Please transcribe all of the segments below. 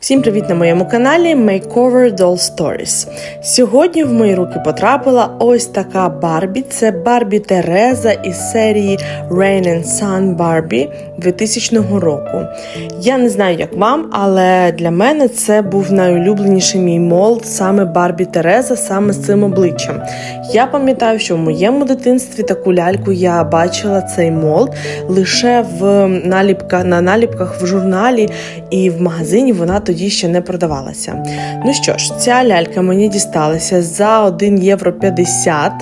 Всім привіт на моєму каналі Makeover Doll Stories. Сьогодні в мої руки потрапила ось така Барбі. Це Барбі Тереза із серії Rain and Sun Barbie 2000 року. Я не знаю, як вам, але для мене це був найулюбленіший мій молд, саме Барбі Тереза, саме з цим обличчям. Я пам'ятаю, що в моєму дитинстві таку ляльку я бачила цей молд лише в наліпках на наліпках в журналі і в магазині вона тоді ще не продавалася. Ну що ж, ця лялька мені дісталася за 1 євро 50.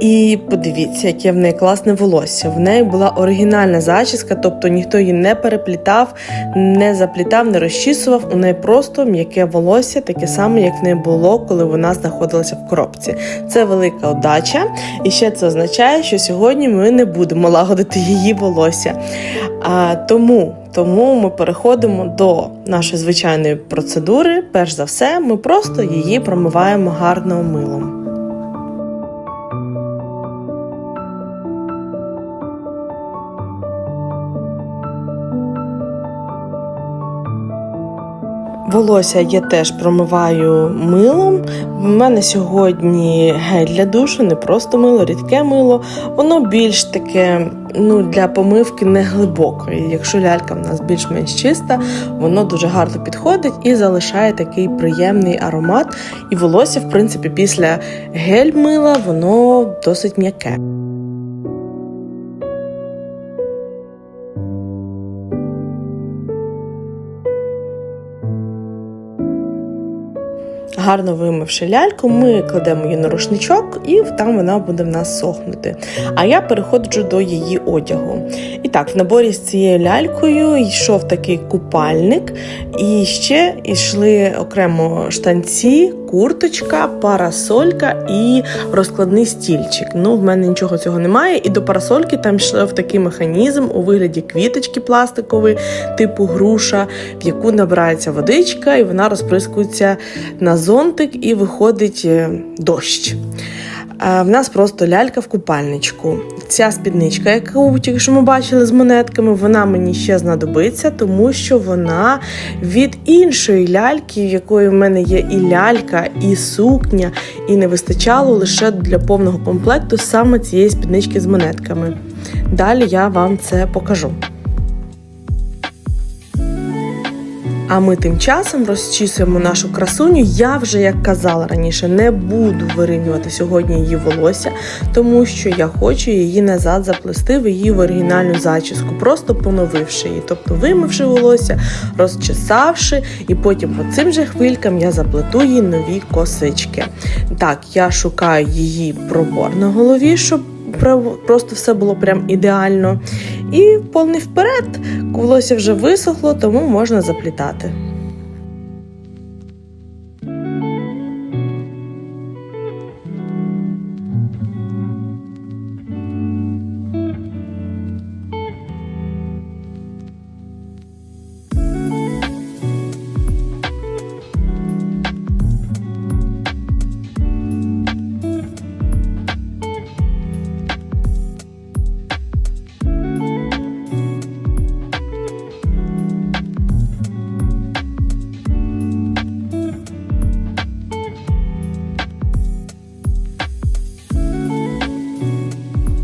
І подивіться, яке в неї класне волосся. В неї була оригінальна зачіска, тобто ніхто її не переплітав, не заплітав, не розчісував. У неї просто м'яке волосся, таке саме, як в неї було, коли вона знаходилася в коробці. Це велика удача, і ще це означає, що сьогодні ми не будемо лагодити її волосся. А, Тому. Тому ми переходимо до нашої звичайної процедури. Перш за все, ми просто її промиваємо гарно милом. Волосся я теж промиваю милом. У мене сьогодні гель для душу, не просто мило, рідке мило. Воно більш таке ну, для помивки не глибокої. Якщо лялька в нас більш-менш чиста, воно дуже гарно підходить і залишає такий приємний аромат. І волосся, в принципі, після гель-мила воно досить м'яке. Гарно вимивши ляльку, ми кладемо її на рушничок, і там вона буде в нас сохнути. А я переходжу до її одягу. І так, в наборі з цією лялькою йшов такий купальник, і ще йшли окремо штанці, курточка, парасолька і розкладний стільчик. Ну, в мене нічого цього немає. І до парасольки там йшов такий механізм у вигляді квіточки пластикової, типу груша, в яку набирається водичка, і вона розприскується на зонтик і виходить е, дощ. В нас просто лялька в купальничку. Ця спідничка, яку тільки що ми бачили з монетками, вона мені ще знадобиться, тому що вона від іншої ляльки, якої в мене є і лялька, і сукня, і не вистачало лише для повного комплекту саме цієї спіднички з монетками. Далі я вам це покажу. А ми тим часом розчісуємо нашу красуню. Я вже, як казала раніше, не буду вирівнювати сьогодні її волосся, тому що я хочу її назад заплести в її в оригінальну зачіску, просто поновивши її, тобто вимивши волосся, розчесавши, і потім по цим же хвилькам я заплету їй нові косички. Так, я шукаю її пробор на голові, щоб просто все було прям ідеально. І повний вперед, волосся вже висохло, тому можна заплітати.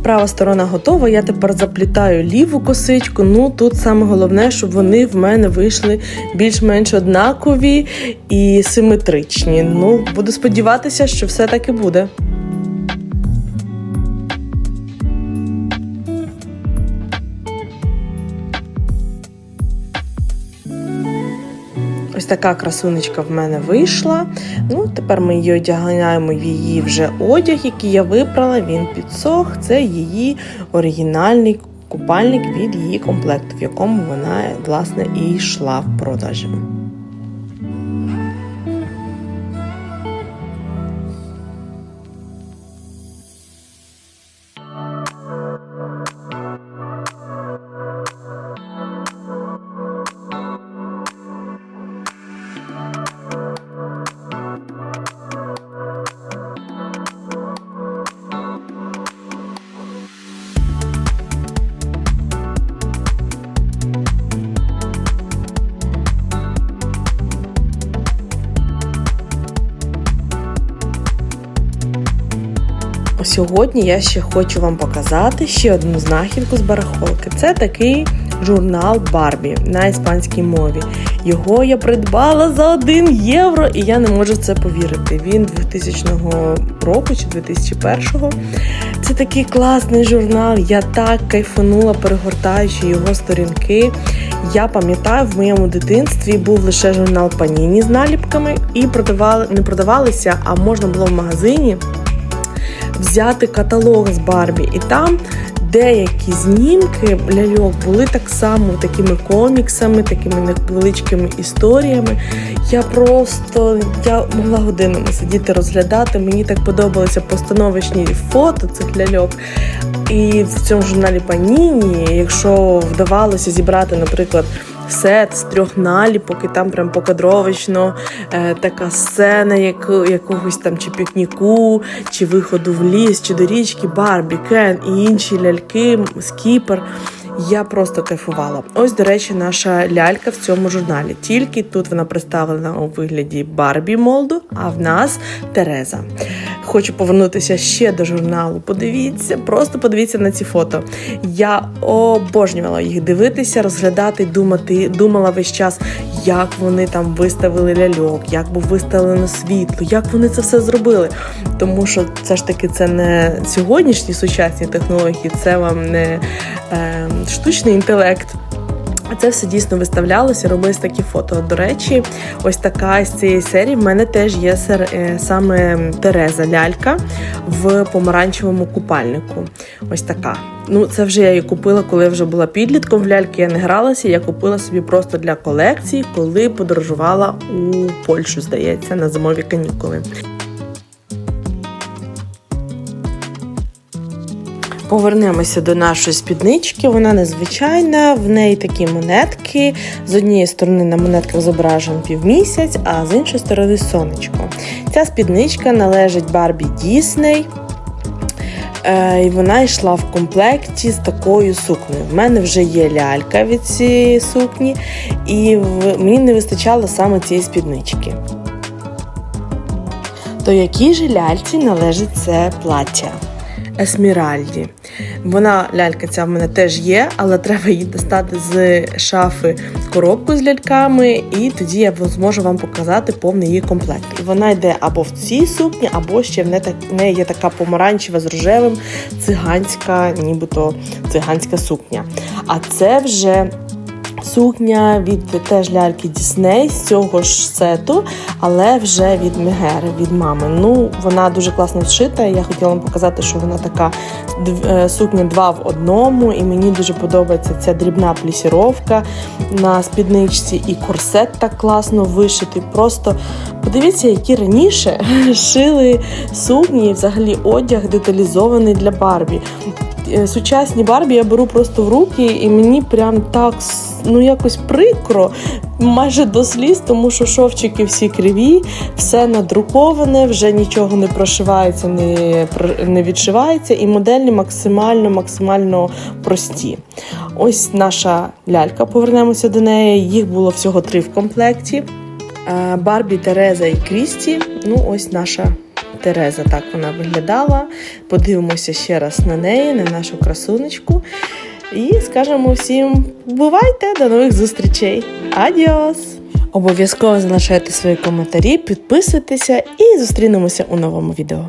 Права сторона готова. Я тепер заплітаю ліву косичку. Ну тут саме головне, щоб вони в мене вийшли більш-менш однакові і симетричні. Ну, буду сподіватися, що все таки буде. Така красунечка в мене вийшла. Ну, Тепер ми її одягаємо в її вже одяг, який я випрала, він підсох. Це її оригінальний купальник від її комплекту, в якому вона, власне, і йшла в продажі. Сьогодні я ще хочу вам показати ще одну знахідку з барахолки. Це такий журнал Барбі на іспанській мові. Його я придбала за 1 євро, і я не можу в це повірити. Він 2000 року чи 2001. Це такий класний журнал. Я так кайфанула, перегортаючи його сторінки. Я пам'ятаю, в моєму дитинстві був лише журнал Паніні з наліпками, і продавали не продавалися, а можна було в магазині взяти каталог з Барбі. І там деякі знімки ляльок були так само такими коміксами, такими невеличкими історіями. Я просто я могла годинами сидіти розглядати. Мені так подобалися постановочні фото цих ляльок. І в цьому журналі Паніні, якщо вдавалося зібрати, наприклад, сет з трьох наліпок, і там прям покадровично е, така сцена як, якогось там чи пікніку, чи виходу в ліс, чи до річки, Барбі, Кен і інші ляльки, скіпер. Я просто кайфувала. Ось, до речі, наша лялька в цьому журналі. Тільки тут вона представлена у вигляді Барбі Молду, а в нас Тереза. Хочу повернутися ще до журналу. Подивіться, просто подивіться на ці фото. Я обожнювала їх дивитися, розглядати, думати. Думала весь час, як вони там виставили ляльок, як був виставлено світло, як вони це все зробили. Тому що все ж таки це не сьогоднішні сучасні технології, це вам не е, штучний інтелект. Це все дійсно виставлялося, робились такі фото. До речі, ось така з цієї серії в мене теж є сер- саме Тереза лялька в помаранчевому купальнику. Ось така. Ну, це вже я її купила, коли вже була підлітком. В ляльки я не гралася. Я купила собі просто для колекції, коли подорожувала у Польщу, здається, на зимові канікули. Повернемося до нашої спіднички. Вона незвичайна, в неї такі монетки. З однієї сторони на монетках зображен півмісяць, а з іншої сторони сонечко. Ця спідничка належить Барбі Дісней. Е, і вона йшла в комплекті з такою сукнею. В мене вже є лялька від цієї сукні, і мені не вистачало саме цієї спіднички. До якій же ляльці належить це плаття? Есміральді. Вона лялька ця в мене теж є, але треба її достати з шафи коробку з ляльками, і тоді я зможу вам показати повний її комплект. І вона йде або в цій сукні, або ще в неї, є така помаранчева з рожевим циганська, нібито циганська сукня. А це вже Сукня від теж ляльки Дісней з цього ж сету, але вже від Мегери, від мами. Ну, вона дуже класно вшита. Я хотіла вам показати, що вона така сукня два в одному, і мені дуже подобається ця дрібна плісіровка на спідничці, і корсет так класно вишитий. Просто подивіться, які раніше шили сукні, і взагалі одяг деталізований для Барбі. Е, сучасні Барбі я беру просто в руки, і мені прям так ну якось прикро, майже до сліз, тому що шовчики всі криві, все надруковане, вже нічого не прошивається, не не відшивається, і моделі максимально максимально прості. Ось наша лялька, повернемося до неї. Їх було всього три в комплекті. Барбі, Тереза і Крісті. Ну, ось наша. Тереза так вона виглядала. Подивимося ще раз на неї, на нашу красунечку. І скажемо всім бувайте, до нових зустрічей! Адіос! Обов'язково залишайте свої коментарі, підписуйтеся і зустрінемося у новому відео.